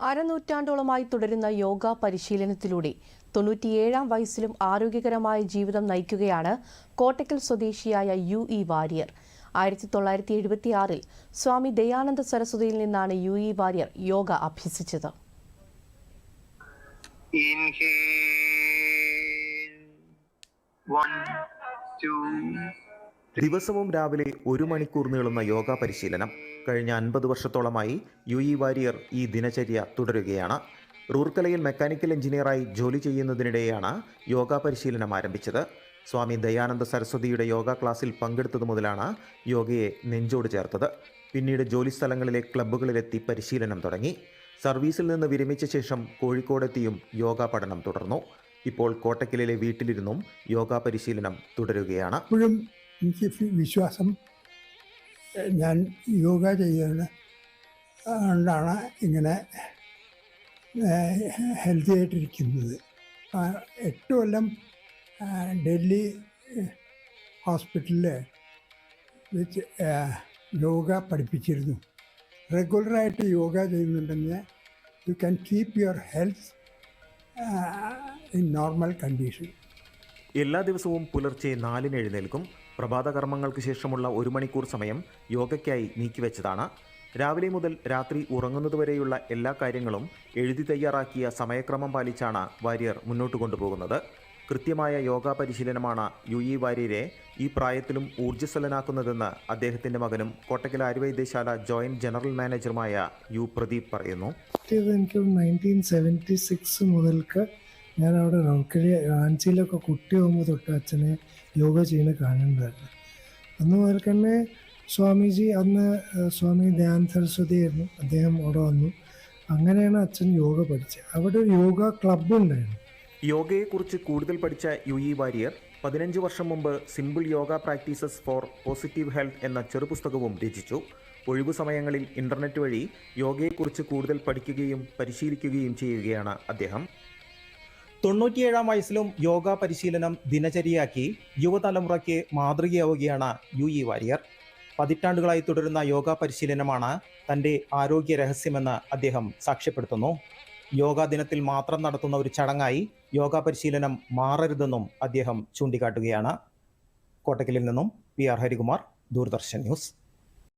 അരനൂറ്റാണ്ടോളമായി തുടരുന്ന യോഗ പരിശീലനത്തിലൂടെ തൊണ്ണൂറ്റിയേഴാം വയസ്സിലും ആരോഗ്യകരമായ ജീവിതം നയിക്കുകയാണ് കോട്ടക്കൽ സ്വദേശിയായ യു ഇ വാര്യർ ആയിരത്തി തൊള്ളായിരത്തി എഴുപത്തിയാറിൽ സ്വാമി ദയാനന്ദ സരസ്വതിയിൽ നിന്നാണ് യു ഇ വാര്യർ യോഗ അഭ്യസിച്ചത് Inhale. One, two, ദിവസവും രാവിലെ ഒരു മണിക്കൂർ നീളുന്ന യോഗ പരിശീലനം കഴിഞ്ഞ അൻപത് വർഷത്തോളമായി യു ഇ വാരിയർ ഈ ദിനചര്യ തുടരുകയാണ്. റൂർക്കലയിൽ മെക്കാനിക്കൽ എഞ്ചിനീയറായി ജോലി ചെയ്യുന്നതിനിടെയാണ് യോഗ പരിശീലനം ആരംഭിച്ചത്. സ്വാമി ദയാനന്ദ സരസ്വതിയുടെ യോഗ ക്ലാസ്സിൽ പങ്കെടുത്തത് മുതലാണ് യോഗയെ നെഞ്ചോട് ചേർത്തത്. പിന്നീട് ജോലി സ്ഥലങ്ങളിലെ ക്ലബ്ബുകളിലെത്തി പരിശീലനം തുടങ്ങി. സർവീസിൽ നിന്ന് വിരമിച്ച ശേഷം കോഴിക്കോടെത്തിയും യോഗ പഠനം തുടർന്നു. ഇപ്പോൾ കോട്ടക്കലിലെ വീട്ടിലിരുന്നും യോഗ പരിശീലനം തുടരുകയാണ്. എനിക്ക് വിശ്വാസം ഞാൻ യോഗ ചെയ്യുന്നത് കൊണ്ടാണ് ഇങ്ങനെ ഹെൽത്തി ആയിട്ടിരിക്കുന്നത്. എട്ട് കൊല്ലം ഡൽഹി ഹോസ്പിറ്റലിൽ വെച്ച് യോഗ പഠിപ്പിച്ചിരുന്നു. റെഗുലറായിട്ട് യോഗ ചെയ്യുന്നുണ്ടെങ്കിൽ you can keep your health in normal condition എല്ലാ ദിവസവും പുലർച്ചെ നാലിന് എഴുന്നേൽക്കും. പ്രഭാത കർമ്മങ്ങൾക്ക് ശേഷമുള്ള ഒരു മണിക്കൂർ സമയം യോഗയ്ക്കായി നീക്കിവെച്ചതാണ്. രാവിലെ മുതൽ രാത്രി ഉറങ്ങുന്നതുവരെയുള്ള എല്ലാ കാര്യങ്ങളും എഴുതി തയ്യാറാക്കിയ സമയക്രമം പാലിച്ചാണ് വാര്യർ മുന്നോട്ട് കൊണ്ടുപോകുന്നത്. കൃത്യമായ യോഗ പരിശീലനമാണ് യു ഇ വാര്യരെ ഈ പ്രായത്തിലും ഊർജസ്വലനാക്കുന്നതെന്ന് അദ്ദേഹത്തിന്റെ മകനും കോട്ടക്കൽ ആയുർവൈദ്യശാല ജോയിന്റ് ജനറൽ മാനേജറുമായ യു പ്രദീപ് പറയുന്നു. എനിക്ക് നയന്റീൻ സെവന്റി സിക്സ് മുതൽക്ക് ഞാൻ അവിടെ റൗക്കിളി റാഞ്ചിയിലൊക്കെ കുട്ടിയാകുമ്പോൾ തൊട്ട് അച്ഛനെ യോഗ ചെയ്യുന്ന കാണുന്നുണ്ടായിരുന്നു. അന്ന് മുതൽ തന്നെ സ്വാമിജി അന്ന് സ്വാമി ധ്യാൻ സരസ്വതി ആയിരുന്നു. അദ്ദേഹം അവിടെ വന്നു. അങ്ങനെയാണ് അച്ഛൻ യോഗ പഠിച്ചത്. അവിടെ ഒരു യോഗ ക്ലബ്ബ് ഉണ്ടായിരുന്നു. യോഗയെക്കുറിച്ച് കൂടുതൽ പഠിച്ച യു ഇ വാര്യർ പതിനഞ്ച് വർഷം മുമ്പ് simple yoga practices for positive health എന്ന ചെറുപുസ്തകവും രചിച്ചു. ഒഴിവു സമയങ്ങളിൽ ഇന്റർനെറ്റ് വഴി യോഗയെക്കുറിച്ച് കൂടുതൽ പഠിക്കുകയും പരിശീലിക്കുകയും ചെയ്യുകയാണ് അദ്ദേഹം. തൊണ്ണൂറ്റിയേഴാം വയസ്സിലും യോഗ പരിശീലനം ദിനചര്യയാക്കി യുവതലമുറയ്ക്ക് മാതൃകയാവുകയാണ് യു ഇ വാര്യർ. പതിറ്റാണ്ടുകളായി തുടരുന്ന യോഗ പരിശീലനമാണ് തന്റെ ആരോഗ്യ രഹസ്യമെന്ന് അദ്ദേഹം സാക്ഷ്യപ്പെടുത്തുന്നു. യോഗാ ദിനത്തിൽ മാത്രം നടത്തുന്ന ഒരു ചടങ്ങായി യോഗ പരിശീലനം മാറരുതെന്നും അദ്ദേഹം ചൂണ്ടിക്കാട്ടുകയാണ്. കോട്ടക്കലിൽ നിന്നും P R Harikumar Doordarshan news.